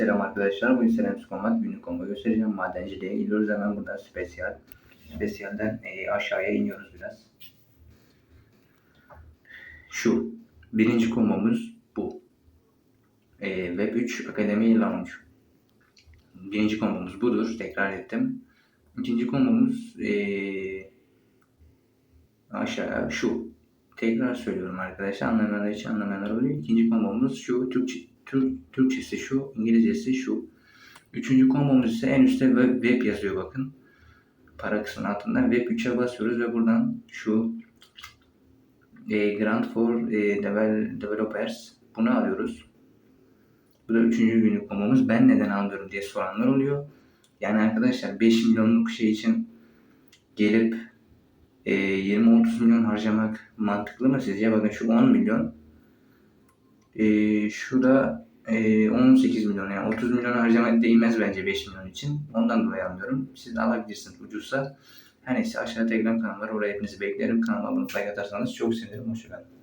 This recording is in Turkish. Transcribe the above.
Selam arkadaşlar. Bugün Selam Psikomat günlük combo göstereceğim. Madenciliğe gidiyoruz hemen buradan spesiyal. Spesiyalden e, aşağıya iniyoruz biraz. Şu. Birinci kombomuz bu. E, Web 3 Akademi Lounge. Birinci kombomuz budur. Tekrar ettim. İkinci kombomuz e, aşağı şu. Tekrar söylüyorum arkadaşlar. Anlamayanlar için anlamayanlar oluyor. İkinci kombomuz şu. Türkçe, Türk, Türkçesi şu. İngilizcesi şu. Üçüncü kombomuz ise en üstte web, web yazıyor bakın. Para kısmının altında web 3'e basıyoruz ve buradan şu e, Grant for e, Devel- Developers bunu alıyoruz. Bu da üçüncü günlük kombomuz. Ben neden almıyorum diye soranlar oluyor. Yani arkadaşlar 5 milyonluk şey için gelip e, 20-30 milyon harcamak mantıklı mı sizce? Bakın şu 10 milyon. E, şu da e, 18 milyon. Yani 30 milyon harcamak değmez bence 5 milyon için. Ondan dolayı almıyorum. Siz de alabilirsiniz ucuzsa. Her neyse aşağıda Telegram kanalım var. Oraya hepinizi beklerim. Kanalıma abone olmayı atarsanız çok sevinirim. Hoşçakalın.